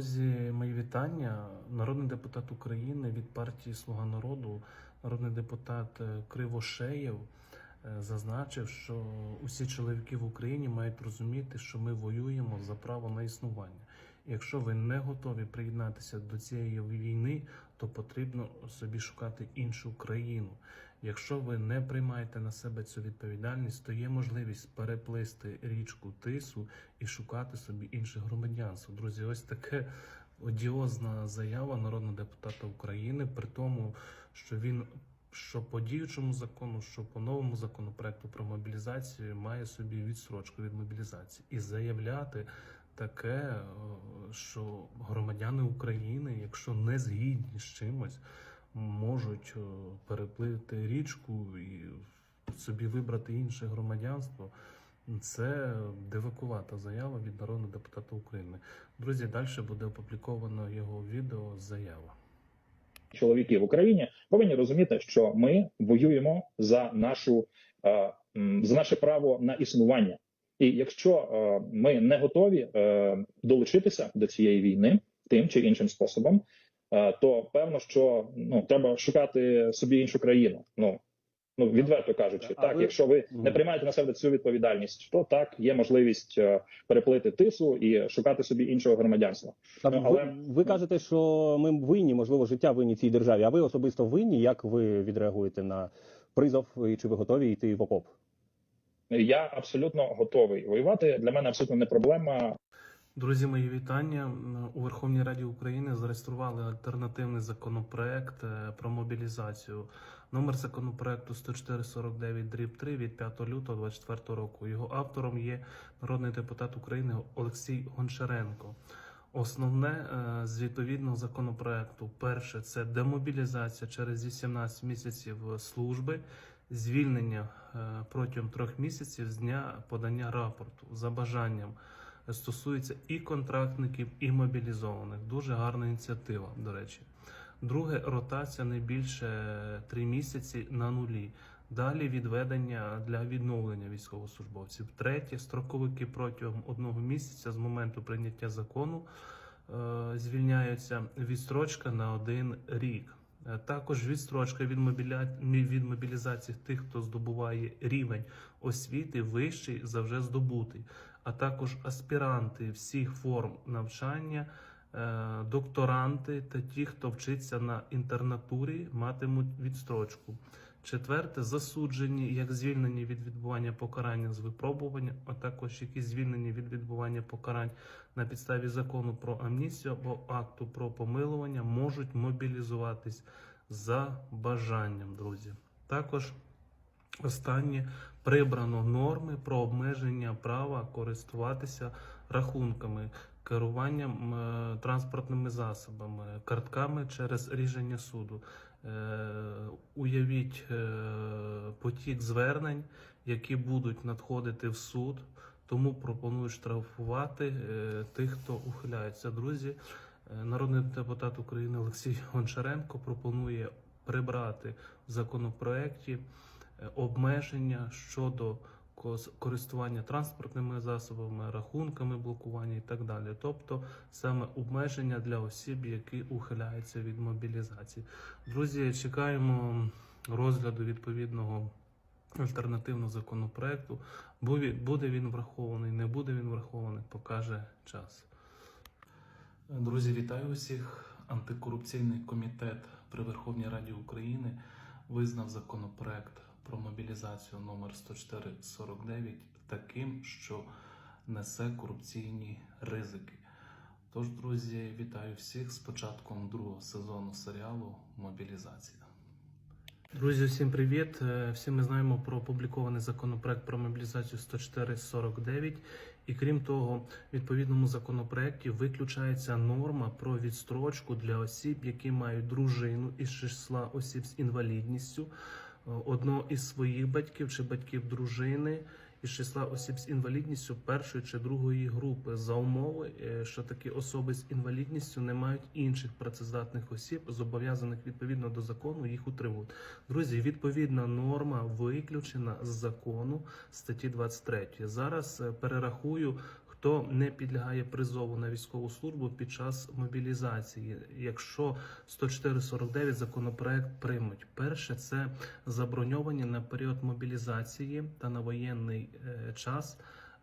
Друзі, мої вітання. Народний депутат України від партії Слуга народу, народний депутат е, Кривошеєв е, зазначив, що усі чоловіки в Україні мають розуміти, що ми воюємо за право на існування. Якщо ви не готові приєднатися до цієї війни, то потрібно собі шукати іншу країну. Якщо ви не приймаєте на себе цю відповідальність, то є можливість переплисти річку Тису і шукати собі інше громадянство. Друзі, ось таке одіозна заява народного депутата України, при тому, що він що по діючому закону, що по новому законопроекту про мобілізацію має собі відсрочку від мобілізації і заявляти таке, що громадяни України, якщо не згідні з чимось, можуть е, переплити річку і собі вибрати інше громадянство. Це дивакувата заява від народного депутата України. Друзі, далі буде опубліковано його відео заява. чоловіки в Україні повинні розуміти, що ми воюємо за нашу е, за наше право на існування. І якщо е, ми не готові долучитися до цієї війни тим чи іншим способом, то певно, що ну треба шукати собі іншу країну. Ну ну відверто кажучи, А так, ви- якщо ви не приймаєте на себе цю відповідальність, то так є можливість е, переплити тису і шукати собі іншого громадянства. Так, Ну, ви, але- ви кажете, що ми винні, можливо, життя винні цій державі. А ви особисто винні? Як ви відреагуєте на призов і чи ви готові йти в окоп? Я абсолютно готовий воювати. Для мене абсолютно не проблема. Друзі, мої вітання у Верховній Раді України зареєстрували альтернативний законопроект е, про мобілізацію. Номер законопроекту 10449 дріб 3 від 5 лютого 2024 року. Його автором є народний депутат України Олексій Гончаренко. Основне е, з відповідного законопроекту перше це демобілізація через 18 місяців служби, звільнення е, протягом трьох місяців з дня подання рапорту за бажанням стосується і контрактників, і мобілізованих. Дуже гарна ініціатива, до речі. Друге ротація не більше три місяці на нулі. Далі відведення для відновлення військовослужбовців. Третє строковики протягом одного місяця з моменту прийняття закону е, звільняються відстрочка на один рік. Е, Також відстрочка від, мобіля... від мобілізації тих, хто здобуває рівень освіти вищий за вже здобутий, а також аспіранти всіх форм навчання, е, докторанти та ті, хто вчиться на інтернатурі, матимуть відстрочку. Четверте, засуджені як звільнені від відбування покарання з випробування, а також які звільнені від відбування покарань на підставі закону про амністію або акту про помилування, можуть мобілізуватись за бажанням, друзі. Також останнє прибрано норми про обмеження права користуватися рахунками, керуванням е, транспортними засобами, картками через рішення суду. Е, уявіть е, потік звернень, які будуть надходити в суд, тому пропоную штрафувати тих, хто ухиляється. Друзі, народний депутат України Олексій Гончаренко пропонує прибрати в законопроекті обмеження щодо користування транспортними засобами, рахунками блокування і так далі. Тобто саме обмеження для осіб, які ухиляються від мобілізації. Друзі, чекаємо розгляду відповідного альтернативного законопроекту. Буде він врахований, не буде він врахований, покаже час. Друзі, вітаю усіх. Антикорупційний комітет при Верховній Раді України визнав законопроект про мобілізацію номер 10449 таким, що несе корупційні ризики. Тож, друзі, вітаю всіх з початком другого сезону серіалу Мобілізація. Друзі, всім привіт! Е, Всі ми знаємо про опублікований законопроект про мобілізацію 10449. І крім того, в відповідному законопроекті виключається норма про відстрочку для осіб, які мають дружину із числа осіб з інвалідністю, одного із своїх батьків чи батьків дружини із числа осіб з інвалідністю першої чи другої групи за умови, е, що такі особи з інвалідністю не мають інших працездатних осіб, зобов'язаних відповідно до закону їх утримувати. Друзі, відповідна норма виключена з закону статті 23. Зараз е, перерахую, хто не підлягає призову на військову службу під час мобілізації. Якщо 104.49 законопроект приймуть, перше це заброньовані на період мобілізації та на воєнний е, час.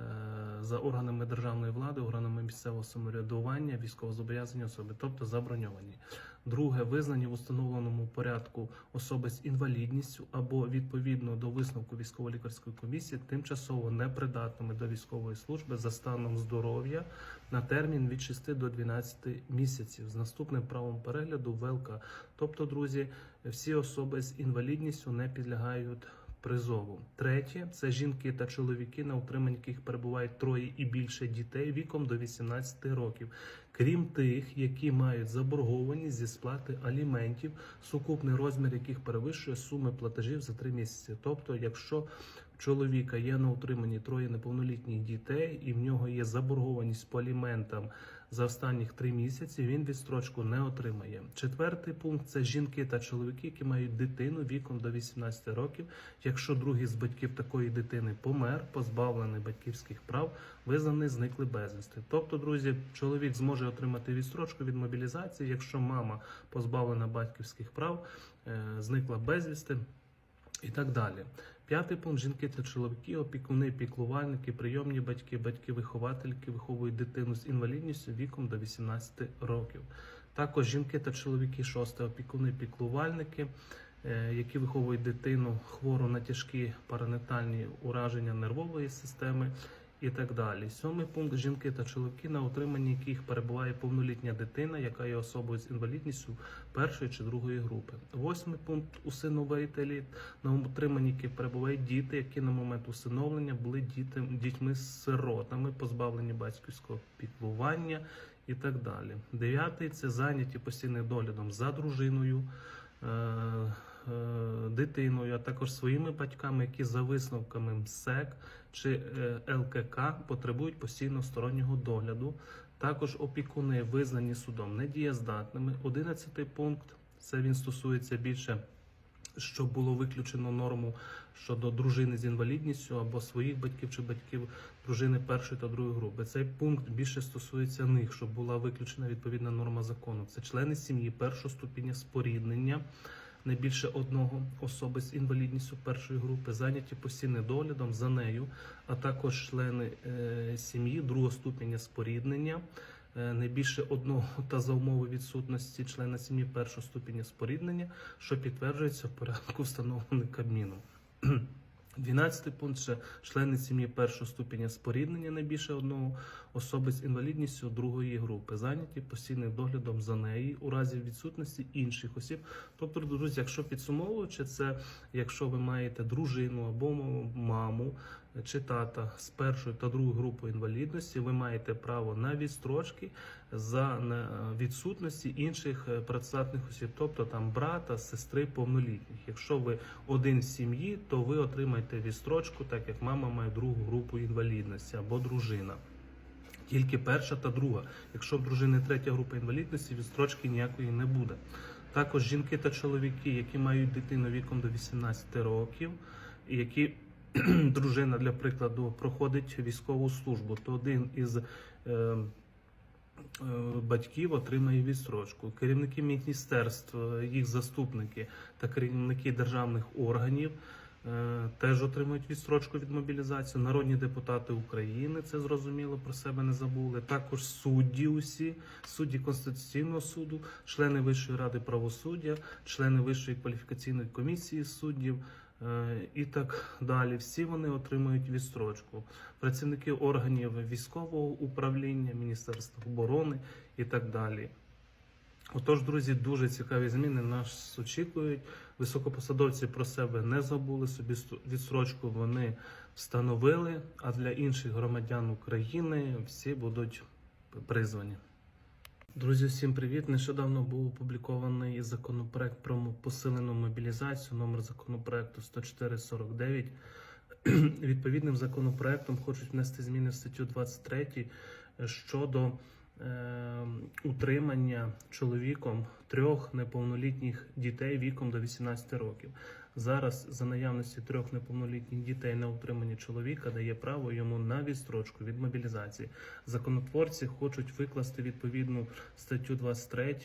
Е, За органами державної влади, органами місцевого самоврядування, військовозобов'язані особи, тобто заброньовані. Друге, визнані в установленому порядку особи з інвалідністю або відповідно до висновку військово-лікарської комісії тимчасово непридатними до військової служби за станом здоров'я на термін від 6 до 12 місяців з наступним правом перегляду ВЛК. Тобто, друзі, всі особи з інвалідністю не підлягають. Призову третє це жінки та чоловіки, на утриманні яких перебувають троє і більше дітей віком до 18 років, крім тих, які мають заборгованість зі сплати аліментів, сукупний розмір яких перевищує суми платежів за три місяці. Тобто, якщо чоловіка є на утриманні троє неповнолітніх дітей, і в нього є заборгованість по аліментам за останніх три місяці, він відстрочку не отримає. Четвертий пункт це жінки та чоловіки, які мають дитину віком до 18 років. Якщо другий з батьків такої дитини помер, позбавлений батьківських прав, визнаний зникли безвісти. Тобто, друзі, чоловік зможе отримати відстрочку від мобілізації, якщо мама позбавлена батьківських прав, е, зникла безвісти. І так далі. П'ятий пункт жінки та чоловіки, опікуни, піклувальники, прийомні батьки, батьки-виховательки виховують дитину з інвалідністю віком до 18 років. Також жінки та чоловіки, шосте опікуни, піклувальники, е, які виховують дитину хвору на тяжкі паранетальні ураження нервової системи і так далі. Сьомий пункт жінки та чоловіки, на утриманні яких перебуває повнолітня дитина, яка є особою з інвалідністю першої чи другої групи. Восьмий пункт усиновителі, на утриманні яких перебувають діти, які на момент усиновлення були діти, дітьми-сиротами, позбавлені батьківського піклування і так далі. Дев'ятий це зайняті постійним доглядом за дружиною. е, Дитиною, а також своїми батьками, які за висновками МСЕК чи е, ЛКК потребують постійного стороннього догляду. Також опікуни визнані судом недієздатними. Одинадцятий пункт це він стосується більше, щоб було виключено норму щодо дружини з інвалідністю або своїх батьків чи батьків дружини першої та другої групи. Цей пункт більше стосується них, щоб була виключена відповідна норма закону. Це члени сім'ї першого ступеня споріднення. Не більше одного особи з інвалідністю першої групи зайняті постійним доглядом за нею, а також члени е, сім'ї другого ступеня споріднення, не більше одного та за умови відсутності члена сім'ї першого ступеня споріднення, що підтверджується в порядку, встановлений Кабміном. 12 пункт ще члени сім'ї першого ступеня споріднення не більше одного особи з інвалідністю другої групи, зайняті постійним доглядом за неї у разі відсутності інших осіб. Тобто, друзі, якщо підсумовуючи це, якщо ви маєте дружину або маму чи тата з першою та другою групою інвалідності, ви маєте право на відстрочки за відсутності інших е, працездатних осіб, тобто там брата, сестри повнолітніх. Якщо ви один в сім'ї, то ви отримаєте відстрочку, так як мама має другу групу інвалідності або дружина. Тільки перша та друга. Якщо в дружини третя група інвалідності, відстрочки ніякої не буде. Також жінки та чоловіки, які мають дитину віком до 18 років, які дружина, для прикладу, проходить військову службу, то один із е, е, батьків отримає відстрочку. Керівники міністерств, їх заступники та керівники державних органів е, теж отримують відстрочку від мобілізації. Народні депутати України це зрозуміло про себе не забули. Також судді, усі судді Конституційного суду, члени Вищої ради правосуддя, члени Вищої кваліфікаційної комісії суддів. Е, І так далі, всі вони отримують відстрочку. Працівники органів військового управління, Міністерства оборони і так далі. Отож, друзі, дуже цікаві зміни нас очікують. Високопосадовці про себе не забули. Собі відстрочку вони встановили. А для інших громадян України всі будуть призвані. Друзі, всім привіт! Нещодавно був опублікований законопроект про посилену мобілізацію. Номер законопроекту 10449. Відповідним законопроектом хочуть внести зміни в статтю 23 щодо е, утримання чоловіком трьох неповнолітніх дітей віком до 18 років. Зараз за наявності трьох неповнолітніх дітей на утриманні чоловіка дає право йому на відстрочку від мобілізації. Законотворці хочуть викласти відповідну статтю 23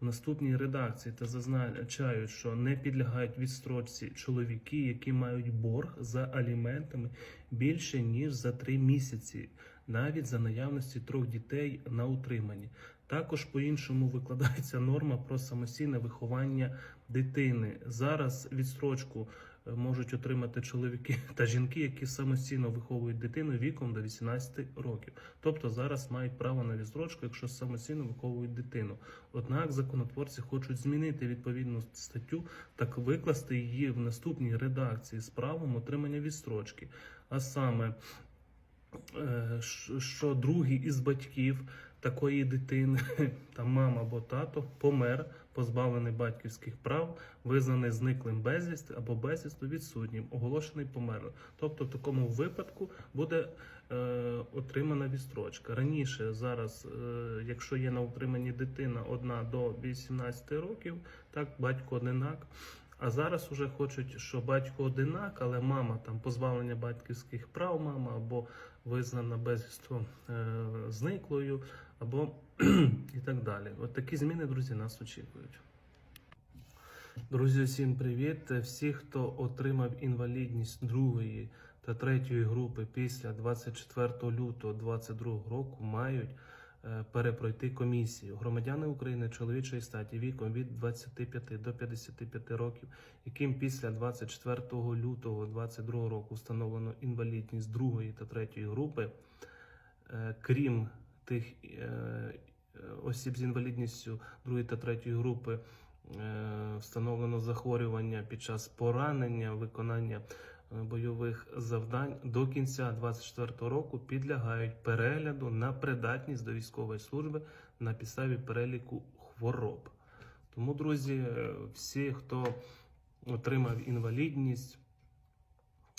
у наступній редакції та зазначають, що не підлягають відстрочці чоловіки, які мають борг за аліментами більше ніж за три місяці, навіть за наявності трьох дітей на утриманні. Також по-іншому викладається норма про самостійне виховання дитини. Зараз відстрочку е, можуть отримати чоловіки та жінки, які самостійно виховують дитину віком до 18 років. Тобто зараз мають право на відстрочку, якщо самостійно виховують дитину. Однак законотворці хочуть змінити відповідну статтю так викласти її в наступній редакції з правом отримання відстрочки. А саме, е, що другий із батьків такої дитини, там мама або тато, помер, позбавлений батьківських прав, визнаний зниклим безвісти або безвісту відсутнім, оголошений померлим. Тобто, в такому випадку буде е, отримана відстрочка. Раніше зараз, е, якщо є на утриманні дитина одна до 18 років, так батько одинак. А зараз уже хочуть, що батько одинак, але мама там позбавлення батьківських прав, мама або визнана безвісто е, зниклою, або і так далі. От такі зміни, друзі, нас очікують. Друзі, всім привіт! Всі, хто отримав інвалідність другої та третьої групи після 24 лютого 2022 року, мають перепройти комісію. Громадяни України чоловічої статі віком від 25 до 55 років, яким після 24 лютого 2022 року встановлено інвалідність другої та третьої групи, е, крім тих е, е, осіб з інвалідністю другої та третьої групи, е, встановлено захворювання під час поранення, виконання е, бойових завдань до кінця 2024 року підлягають перегляду на придатність до військової служби на підставі переліку хвороб. Тому, друзі, е, всі, хто отримав інвалідність,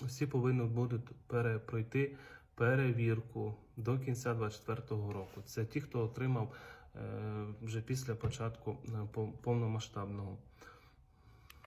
всі повинні будуть перепройти перевірку до кінця 2024 року. Це ті, хто отримав е, вже після початку е, повномасштабного